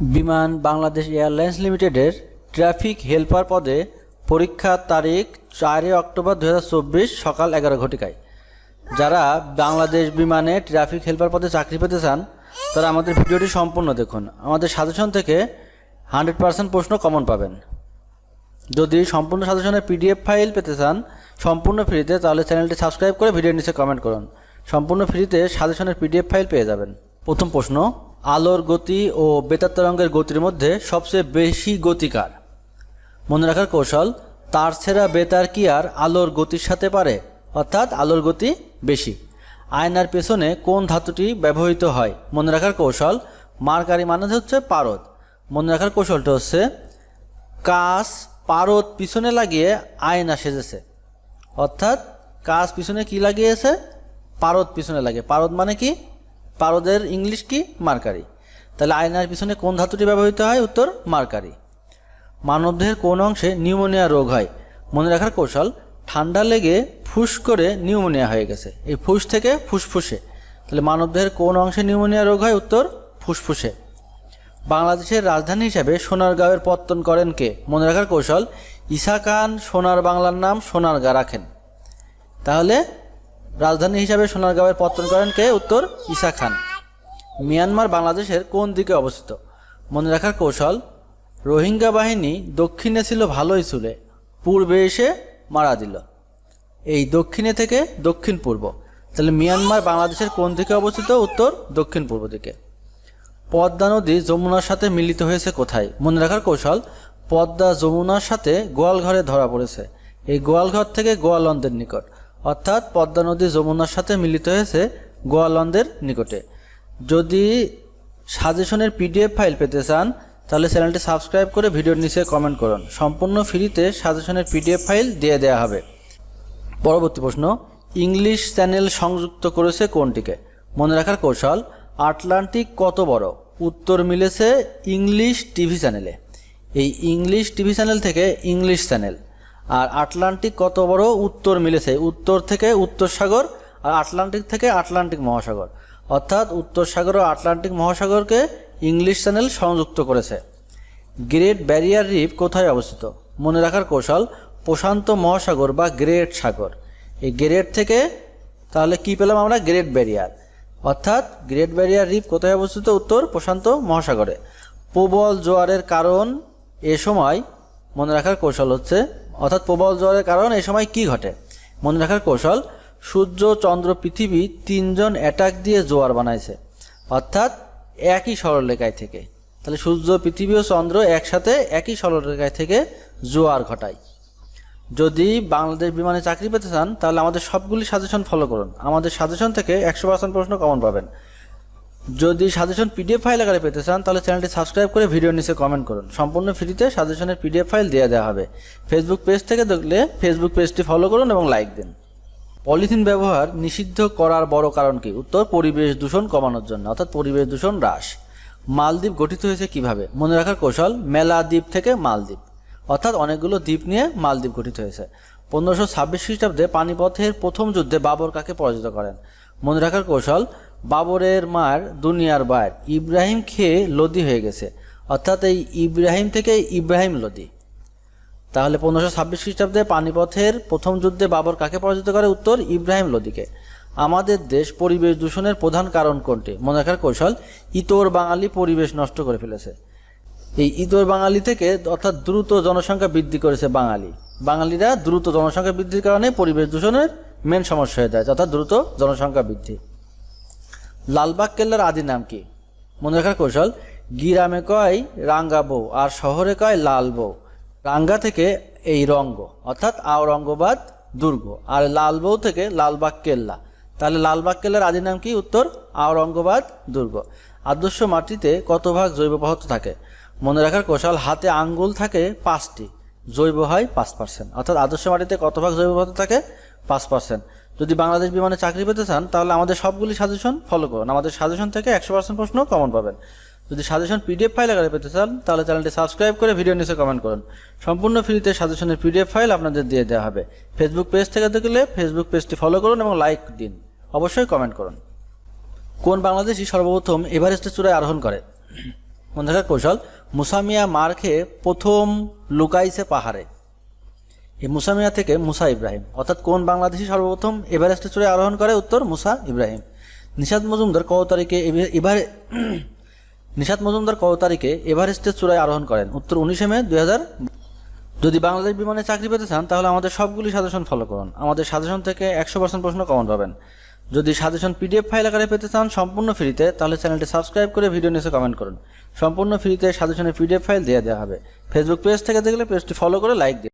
বিমান বাংলাদেশ এয়ারলাইন্স লিমিটেডের traffic helper পদে পরীক্ষার তারিখ চারই অক্টোবর দু হাজার চব্বিশ সকাল এগারো ঘটিকায়। যারা বাংলাদেশ বিমানে ট্রাফিক হেল্পার পদে চাকরি পেতে চান, তারা আমাদের ভিডিওটি সম্পূর্ণ দেখুন। আমাদের সাজেশন থেকে হান্ড্রেড পার্সেন্ট প্রশ্ন কমন পাবেন। যদি সম্পূর্ণ সাজেশনের পিডিএফ ফাইল পেতে চান সম্পূর্ণ ফ্রিতে, তাহলে চ্যানেলটি সাবস্ক্রাইব করে ভিডিওর নিচে কমেন্ট করুন। সম্পূর্ণ ফ্রিতে সাজেশনের পিডিএফ ফাইল পেয়ে যাবেন। প্রথম প্রশ্ন আলোর গতি ও বেতার তরঙ্গের গতির মধ্যে সবচেয়ে বেশি গতিকার। মনে রাখার কৌশল, তার ছেঁড়া বেতার কি আর আলোর গতির সাথে পারে? অর্থাৎ আলোর গতি বেশি। আয়নার পেছনে কোন ধাতুটি ব্যবহৃত হয়? মনে রাখার কৌশল, মার্কারি মানে হচ্ছে পারদ। মনে রাখার কৌশলটা হচ্ছে, কাঁচ পারদ পিছনে লাগিয়ে আয়না সেজেছে। অর্থাৎ কাজ পিছনে কি লাগিয়েছে? পারদ পিছনে লাগে পারদ মানে কি? পারদের ইংলিশ কি? মার্কারি। তাহলে আয়নার পিছনে কোন ধাতুটি ব্যবহৃত হয়? উত্তর, মার্কারি। মানবদেহের কোন অংশে নিউমোনিয়া রোগ হয়? মনে রাখার কৌশল, ঠান্ডা লেগে ফুস করে নিউমোনিয়া হয়ে গেছে। এই ফুস থেকে ফুসফুসে। তাহলে মানবদেহের কোন অংশে নিউমোনিয়া রোগ হয়? উত্তর, ফুসফুসে। বাংলাদেশের রাজধানী হিসাবে সোনারগাঁওয়ের পত্তন করেন কে? মনে রাখার কৌশল ঈসা খান সোনার বাংলার নাম সোনারগাঁ রাখেন। তাহলে রাজধানী হিসাবে সোনারগাঁওয়ের পত্তন করেন কে? উত্তর ঈসা খান। মিয়ানমার বাংলাদেশের কোন দিকে অবস্থিত? মনে রাখার কৌশল, রোহিঙ্গা বাহিনী দক্ষিণে ছিল ভালোই চুলে, পূর্বে এসে মারা দিল। এই দক্ষিণে থেকে দক্ষিণ পূর্ব তাহলে মিয়ানমার বাংলাদেশের কোন দিকে অবস্থিত? উত্তর দক্ষিণ পূর্ব দিকে। পদ্মা নদী যমুনার সাথে মিলিত হয়েছে কোথায়? মনে রাখার কৌশল, পদ্মা যমুনার সাথে গোয়ালঘরে ধরা পড়েছে। এই গোয়ালঘর থেকে গোয়ালন্দের নিকট। অর্থাৎ পদ্মা নদী যমুনার সাথে মিলিত হয়েছে গোয়ালন্দের নিকটে। যদি সাজেশনের পিডিএফ ফাইল পেতে চান, তাহলে চ্যানেলটি সাবস্ক্রাইব করে ভিডিওর নিচে কমেন্ট করুন। সম্পূর্ণ ফ্রিতে সাজেশনের পিডিএফ ফাইল দিয়ে দেওয়া হবে। পরবর্তী প্রশ্ন, ইংলিশ চ্যানেল সংযুক্ত করেছে কোনটিকে? মনে রাখার কৌশল, আটলান্টিক কত বড়? উত্তর মিলেছে ইংলিশ টিভি চ্যানেলে। এই ইংলিশ টিভি চ্যানেল থেকে ইংলিশ চ্যানেল। আর আটলান্টিক কত বড়? উত্তর মিলেছে। উত্তর থেকে উত্তর সাগর আর আটলান্টিক থেকে আটলান্টিক মহাসাগর। অর্থাৎ উত্তর সাগর ও আটলান্টিক মহাসাগরকে ইংলিশ চ্যানেল সংযুক্ত করেছে। গ্রেট ব্যারিয়ার রিফ কোথায় অবস্থিত? মনে রাখার কৌশল, প্রশান্ত মহাসাগর বা গ্রেট সাগর। এই গ্রেট থেকে তাহলে কি পেলাম আমরা? Great barrier. অর্থাৎ গ্রেট ব্যারিয়ার রিফ কোথায় অবস্থিত? উত্তর প্রশান্ত মহাসাগরে। প্রবল জোয়ারের কারণ এ সময় মনে রাখার কৌশল হচ্ছে অর্থাৎ প্রবল জ্বরের কারণ এ সময় কি ঘটে? মনে রাখার কৌশল, সূর্য, চন্দ্র, পৃথিবী তিনজন অ্যাটাক দিয়ে জোয়ার বানাইছে। অর্থাৎ একই সরলরেখায় থেকে। তাহলে সূর্য, পৃথিবী ও চন্দ্র একসাথে একই সরলরেখায় থেকে জোয়ার ঘটায়। যদি বাংলাদেশ বিমানে চাকরি পেতে চান, তাহলে আমাদের সবগুলি সাজেশন ফলো করুন। আমাদের সাজেশন থেকে একশো পার্সেন্ট প্রশ্ন কমন পাবেন। যদি সাজেশন পিডিএফ ফাইল আকারে পেতে চান, তাহলে চ্যানেলটি সাবস্ক্রাইব করে ভিডিওর নিচে কমেন্ট করুন। সম্পূর্ণ ফ্রিতে সাজেশনের পিডিএফ ফাইল দিয়ে দেওয়া হবে। ফেসবুক পেজ থেকে দেখলে ফেসবুক পেজটি ফলো করুন এবং লাইক দিন। পলিথিন ব্যবহার নিষিদ্ধ করার বড় কারণ কি? উত্তর, পরিবেশ দূষণ কমানোর জন্য, অর্থাৎ পরিবেশ দূষণ হ্রাস। মালদ্বীপ গঠিত হয়েছে কীভাবে? মনে রাখার কৌশল মেলা দ্বীপ থেকে মালদ্বীপ। অর্থাৎ অনেকগুলো দ্বীপ নিয়ে মালদ্বীপ গঠিত হয়েছে। পনেরোশো ছাব্বিশ খ্রিস্টাব্দে পানিপথের প্রথম যুদ্ধে বাবর কাকে পরাজিত করেন? মনে রাখার কৌশল, বাবরের মার দুনিয়ার বায়ের ইব্রাহিম খেয়ে লদি হয়ে গেছে। অর্থাৎ এই ইব্রাহিম থেকে ইব্রাহিম লদি। তাহলে পনেরোশো ছাব্বিশ খ্রিস্টাব্দে পানিপথের প্রথম যুদ্ধে বাবর কাকে পরাজিত করে? উত্তর, ইব্রাহিম লোদিকে। আমাদের দেশ পরিবেশ দূষণের প্রধান কারণ কোনটি? মনে রাখার কৌশল, ইতর বাঙালি পরিবেশ নষ্ট করে ফেলেছে। এই ইতর বাঙালি থেকে অর্থাৎ দ্রুত জনসংখ্যা বৃদ্ধি করেছে বাঙালি। বাঙালিরা দ্রুত জনসংখ্যা বৃদ্ধির কারণে পরিবেশ দূষণের মেন সমস্যা হয়ে যায় অর্থাৎ দ্রুত জনসংখ্যা বৃদ্ধি। লালবাগ কেল্লার আদি নাম কি? মনে রাখার কৌশল, গিরামে কয় রাঙ্গা বউ আর শহরে কয় লাল বউ। রাঙ্গা থেকে এই রঙ্গ, অর্থাৎ আওরঙ্গবাদ দুর্গ, আর লাল বউ থেকে লালবাগ কেল্লা। তাহলে লালবাগ কেল্লার আদি নাম কি? উত্তর, আওরঙ্গবাদ দুর্গ। আদর্শ মাটিতে কত ভাগ জৈব পদার্থ থাকে? মনে রাখার কৌশল, হাতে আঙ্গুল থাকে পাঁচটি, জৈব হয় পাঁচ পার্সেন্ট অর্থাৎ আদর্শ মাটিতে কত ভাগ জৈব পদার্থ থাকে? পাঁচ পার্সেন্ট যদি বাংলাদেশ বিমানে চাকরি পেতে চান, তাহলে আমাদের সবগুলি সাজেশন ফলো করুন। আমাদের সাজেশন থেকে একশো পার্সেন্ট প্রশ্ন কমন পাবেন। যদি সাজেশন পিডিএফ ফাইল আকারে পেতে চান, তাহলে চ্যানেলটি সাবস্ক্রাইব করে ভিডিও নিচে কমেন্ট করুন। সম্পূর্ণ ফ্রিতে সাজেশনের পিডিএফ ফাইল আপনাদের দিয়ে দেওয়া হবে। ফেসবুক পেজ থেকে দেখলে ফেসবুক পেজটি ফলো করুন এবং লাইক দিন। অবশ্যই কমেন্ট করুন। কোন বাংলাদেশি সর্বপ্রথম এভারেস্টের চূড়ায় আরোহণ করে? মনে রাখার কৌশল মুসামিয়া মার প্রথম লুকাইছে পাহাড়ে। এই মুসামিয়া থেকে মুসা ইব্রাহিম। অর্থাৎ কোন বাংলাদেশি সর্বপ্রথম এভারেস্টে চড়ে আরোহণ করে? উত্তর, মুসা ইব্রাহিম। নিশাদ মজুমদার কত তারিখে এভে- এভারে নিশাদ মজুমদার কত তারিখে এভারেস্টের চূড়ায় আরোহণ করেন? উত্তর, উনিশে মে, দুই হাজার যদি বাংলাদেশ বিমানে চাকরি পেতে চান, তাহলে আমাদের সবগুলি সাজেশন ফলো করুন। আমাদের সাজেশন থেকে একশো পার্সেন্ট প্রশ্ন কমন পাবেন। যদি সাজেশন পিডিএফ ফাইল আকারে পেতে চান সম্পূর্ণ ফ্রিতে, তাহলে চ্যানেলটি সাবস্ক্রাইব করে ভিডিও নিচে কমেন্ট করুন। সম্পূর্ণ ফ্রিতে সাজেশনের পিডিএফ ফাইল দিয়ে দেওয়া হবে। ফেসবুক পেজ থেকে দেখলে পেজটি ফলো করে লাইক দিন